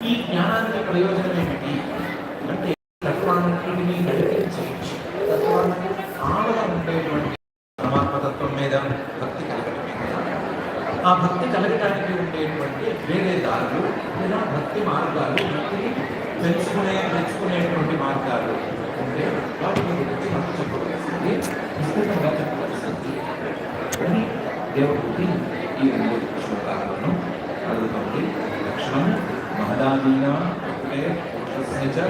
ఈ జ్ఞానానికి ప్రయోజనం ఏమిటి? అంటే తత్వాన్ని నడిపించి తత్వాన్ని ఆవల ఉండేటువంటి పరమాత్మతత్వం మీద భక్తి కలగటమే ఆ భక్తి కలగటానికి ఉండేటువంటి వేరే దారులు లేదా భక్తి మార్గాలు భక్తిని పెంచుకునే పెంచుకునేటువంటి మార్గాలు ఉంటే వాటిని గురించి మనం చెప్పవలసింది విస్తృతంగా చెప్పవలసింది. అని దేవుడు ఈ రెండు శ్లోకాలను అడుగుతుంది లక్షణం మహదాదీనా అంటే పురుషస్య చ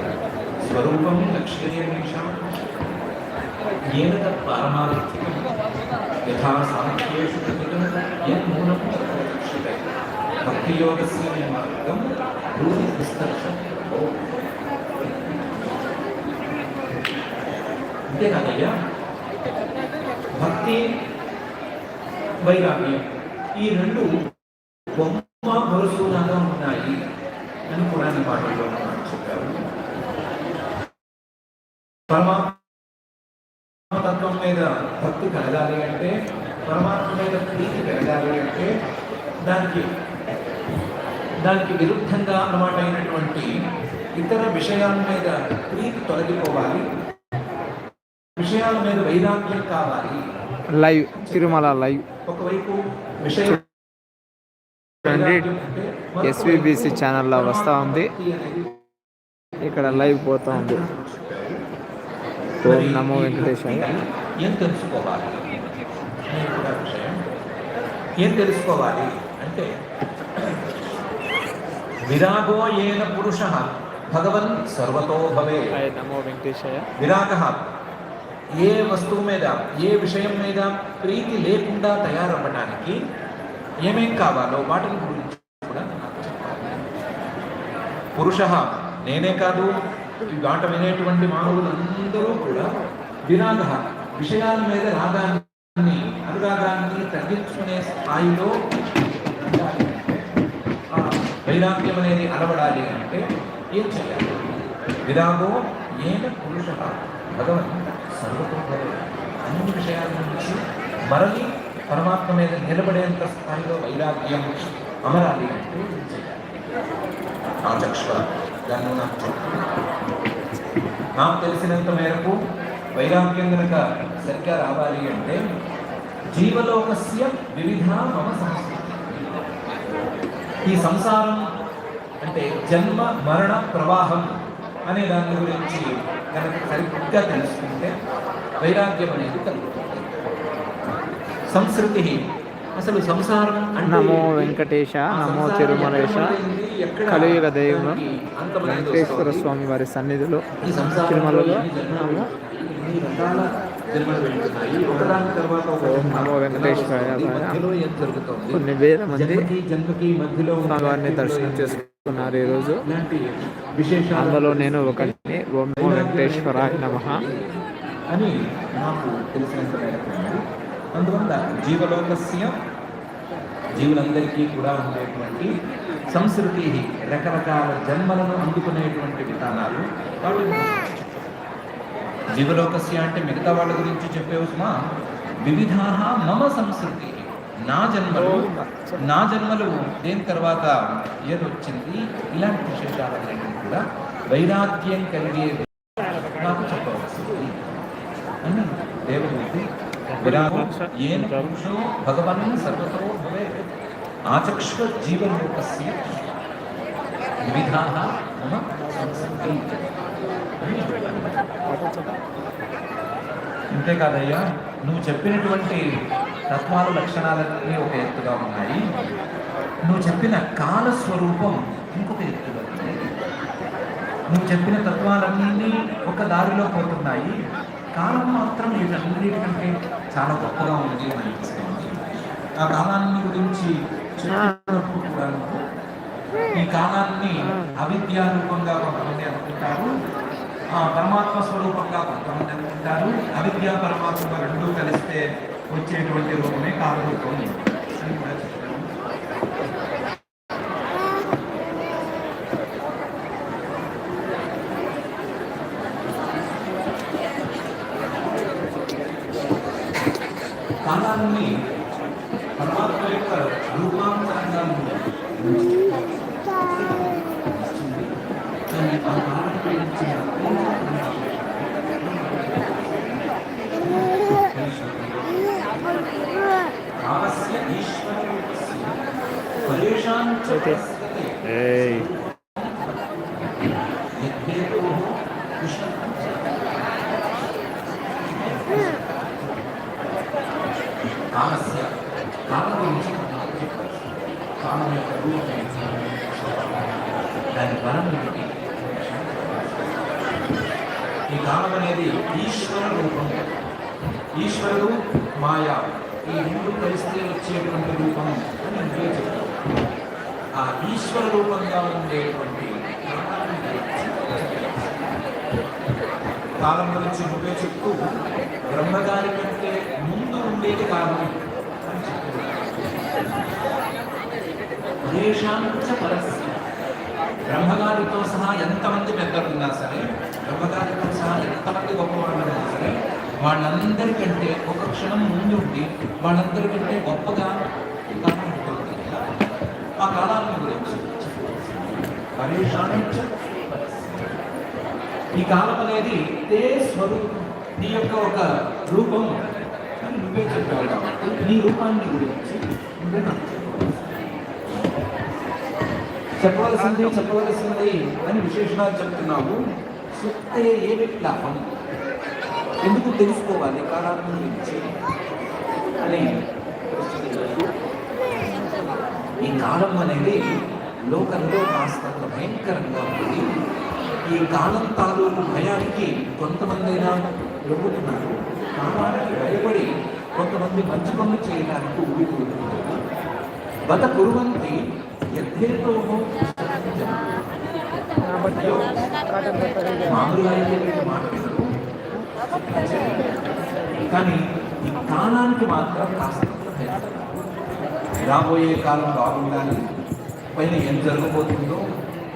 పూర్వం లక్ష్యదేవీక్షం పారమార్థికం యథా సాంఖ్యేషు భక్తియోగస్య మార్గం. భూమి విస్తర్శం. భక్తి వైరాగ్యం. ఈ రెండు బొమ్మ ఉన్నాయి అని పాటల్లో పరమాత్మ తత్వం మీద భక్తి కలగాలి అంటే పరమాత్మ మీద ప్రీతి పెరగాలి అంటే దానికి దానికి విరుద్ధంగా అన్నమాట అయినటువంటి ఇతర విషయాల మీద ప్రీతి తొలగిపోవాలి. విషయాల మీద వైరాగ్యం కావాలి. Live Tirumala live. ఒకవైపు విషయం ఎస్విబిసి ఛానల్లో వస్తూ ఉంది. ఇక్కడ లైవ్ పోతా ఉంది. ఓం నమో వెంకటేశాయ. ఏం తెలుసుకోవాలి? ఏం తెలుసుకోవాలి అంటే విరాగో ఏన పురుష భగవన్ సర్వతో భవే. నమో వెంకటేశాయ. విరాగ ఏ వస్తువు మీద ఏ విషయం మీద ప్రీతి లేకుండా తయారవ్వడానికి ఏమేం కావాలో వాటిని గురించి కూడా నాకు చెప్పాలి. పురుష నేనే కాదు ఈ మాట వినేటువంటి మానవులందరూ కూడా విరాగ విషయాల మీద రాగాన్ని అనురాగాన్ని తగ్గించుకునే స్థాయిలో వైరాగ్యం అనేది అలవడాలి అంటే ఏం చేయాలి? విరాగో ఏన పురుష భగవన్ సర్వతోభవే. అన్ని విషయాల నుంచి మరలి పరమాత్మ మీద నిలబడేంత స్థాయిలో వైరాగ్యం అమరాలి అంటే ఏం చేయాలి? దాన్ని నాకు నాకు తెలిసినంత మేరకు వైరాగ్యం కనుక సరిగ్గా రావాలి అంటే జీవలోకస్య వివిధ మమ సంస్కృతి ఈ సంసారం అంటే జన్మ మరణ ప్రవాహం అనే దాని గురించి కనుక సరిగ్గా తెలుసుకుంటే వైరాగ్యం అనేది కలుగుతుంది. సంస్కృతి అసలు సంసారం నమో? వెంకటేశ నమో తిరుమలేశ కలియుగ దైవం వెంకటేశ్వర? స్వామి వారి సన్నిధిలో తిరుమలలో. నమో వెంకటేశ్వరాయ జరుగుతుంది. కొన్ని వేల మంది స్వామివారిని దర్శనం చేసుకున్నారు ఈరోజు అందులో నేను ఒకటి ఓం నమో వెంకటేశ్వరాయ నమ. అని నాకు తెలిసినంత. అందువల్ల జీవలోకస్య జీవులందరికీ కూడా ఉండేటువంటి సంస్కృతి రకరకాల జన్మలను అందుకునేటువంటి విధానాలు వాళ్ళు జీవలోకస్య అంటే మిగతా వాళ్ళ గురించి చెప్పేవు వివిధ మమ సంస్కృతి. నా జన్మలు నా జన్మలు దేని తర్వాత ఏదొచ్చింది? ఇలాంటి విశేషాలన్నింటినీ కూడా వైరాగ్యం కలిగే నాకు చెప్పవలసింది అని దేవుడి విరాగం ఏన పురుషో భగవన్ సర్వతో భవే ఆచక్ష జీవలోకస్య వివిధా మమ సంస్కృతి అంతేకాదయ్యా నువ్వు చెప్పినటువంటి తత్వాల లక్షణాలన్నీ ఒక ఎత్తుగా ఉన్నాయి. నువ్వు చెప్పిన కాల స్వరూపం ఇంకొక ఎత్తుగా నువ్వు చెప్పిన తత్వాలన్నీ ఒక దారిలో పోతున్నాయి. కాలం మాత్రం వీటన్నిటికంటే చాలా గొప్పగా ఉంది అని అనిపిస్తుంది ఆ కాలాన్ని గురించి చెప్పినప్పుడు కూడా ఈ కాలాన్ని అవిద్యారూపంగా కొంతమంది అనుకుంటారు ఆ పరమాత్మ స్వరూపంగా కొంతమంది అనుకుంటారు. అవిద్య పరమాత్మ రెండూ కలిస్తే వచ్చేటువంటి రూపమే కాలరూపం అని కూడా చెప్పారు కాలాన్ని పరమాత్మ యొక్క రూపాంతరంగా ఉంది ఆ కాలం గురించిన కాలస్య ఈశ్వరస్య పరేషాం చ తస్యతే ఏయ్ యద్హేతోః కుశలం చ. కాలస్య కాలం గురించి మనం చెప్పాలి. కాలం యొక్క రూపం ఏంటి? దాని బలం ఏమిటి ఈ కాలం అనేది ఈశ్వర రూపం. ఈశ్వరుడు మాయా ఈ రెండు కలిస్తే వచ్చేటువంటి రూపం అని నేను చెప్తాను ఆ ఈశ్వర రూపంగా ఉండేటువంటి కాలం గురించి నువ్వే చెప్తూ బ్రహ్మగారి కంటే ముందు ఉండేది కాలం దేశాంచ పరస్య. బ్రహ్మగారితో సహా ఎంతమంది పెద్దలు ఉన్నా సరే బ్రహ్మగారితో సహా ఎంతమంది గొప్పవాళ్ళు ఉన్నా సరే వాళ్ళందరికంటే ఒక క్షణం ముందుండి వాళ్ళందరికంటే గొప్పగా ఉంటుంది ఆ కాలాన్ని గురించి పరేషానించ ఈ కాలం అనేది తే స్వరూపం. నీ యొక్క ఒక రూపం. అని నువ్వే చెప్పావు కాబట్టి నీ రూపాన్ని గురించి చెప్పవలసింది చెప్పవలసింది అని విశేషణాలు చెప్తున్నావు సుత్తే ఏమిటి లాభం ఎందుకు తెలుసుకోవాలి? కారణం గురించి అని ఈ కాలం అనేది లోకంలో కాస్తంత భయంకరంగా ఉంది. ఈ కాలం తాలూకు భయానికి కొంతమంది అయినా లొంగుతున్నారు కాలానికి భయపడి కొంతమంది మంచి పనులు చేయడానికి ఊరుకుంటున్నారు గత కురువంతి యథేతో మామూలుగా అయితే మాట్లాడరు కానీ ఈ కాలానికి మాత్రం కాస్త రాబోయే కాలం బాగుండాలి. పైన ఏం జరగబోతుందో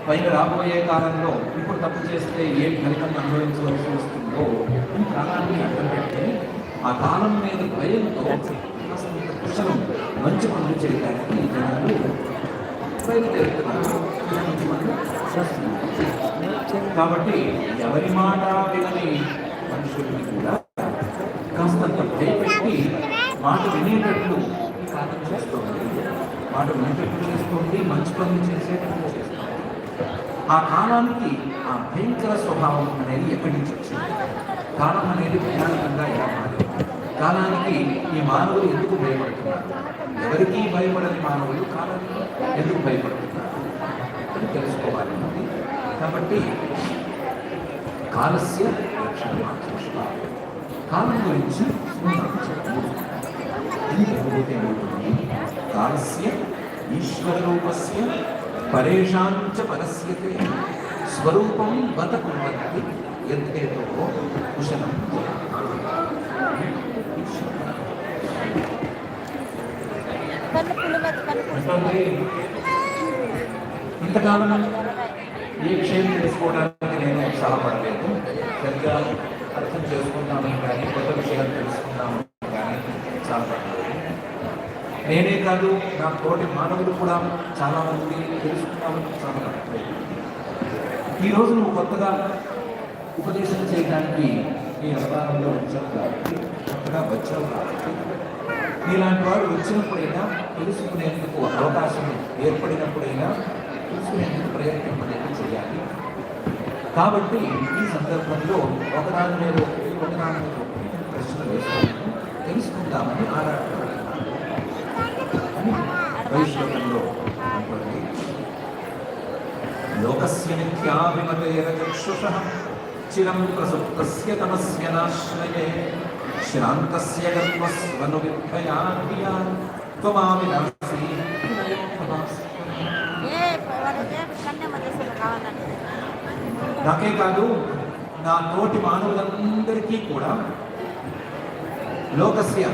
పైన రాబోయే కాలంలో ఇప్పుడు తప్పు చేస్తే ఏ ఫలితం అనుభవించవలసి వస్తుందో ఈ కాలాన్ని అడ్డం పెట్టి ఆ కాలం మీద భయంతో కాస్త కుశలం మంచి పనులు చేయడానికి జనాలు బయలుదేరుతున్నారు. మంచి పనులు చేస్తున్నారు. కాబట్టి ఎవరి మాట వినని మనుషుల్ని కూడా కాస్తంత భయపెట్టి మాట వినేటట్లు ఈ కాలం చేస్తుంది. మాట వినేటట్లు చేస్తుంది మంచి పనులు చేసేటట్లు చేస్తుంది. ఆ కాలానికి ఆ భయంకర స్వభావం అనేది ఎక్కడి నుంచి వచ్చింది? కాలం అనేది భయానకంగా ఎలా మారింది? కాలానికి ఈ మానవులు ఎందుకు భయపడుతున్నారు? ఎవరికి భయపడని మానవులు కాలానికి ఎందుకు భయపడుతున్నారు? అని తెలుసుకోవాలి కాబట్టి కాలస్య రక్షణ కాలం గురించి కాలస్య ఈశ్వరూపస్య పరేషాంచ పరస్యతే. స్వరూపం వత పుల్ల అంటే ఇంతకాలం ఏ క్షయం తెలుసుకోవడానికి నేను ఉత్సాహపడలేదు సరిగ్గా అర్థం చేసుకుందామని కానీ కొత్త విషయాలు తెలుసుకుందామని కానీ ఉత్సాహపడలేదు నేనే కాదు నా తోటి మానవులు కూడా చాలా మంది తెలుసుకుందామని ఉత్సాహపడలేదు ఈరోజు నువ్వు కొత్తగా ఉపదేశం చేయడానికి నీ అవతారంలో వచ్చావు కాబట్టి కొత్తగా వచ్చావు కాబట్టి నీలాంటి వాడు వచ్చినప్పుడైనా తెలుసుకునేందుకు అవకాశం ఏర్పడినప్పుడైనా తెలుసుకునేందుకు ప్రయత్నం అనేది చేయాలి. కాబట్టి ఈ సందర్భంలో ఒకదాని మీద ఒకటి ఒకదాని మీద ప్రశ్నలు వేసుకుంటూ తెలుసుకుందామని ఆరాటపడుతున్నాను. అని వైశ్వరంలో అనుకోండి చిరం ప్రసుప్తస్య తమస్య నాశ్రయే శ్రాంతస్య గర్వస్వను కన్నే మధ్యస్థులు కావాలంటే. నాకే కాదు నా తోటి మానవులందరికీ కూడా లోకస్య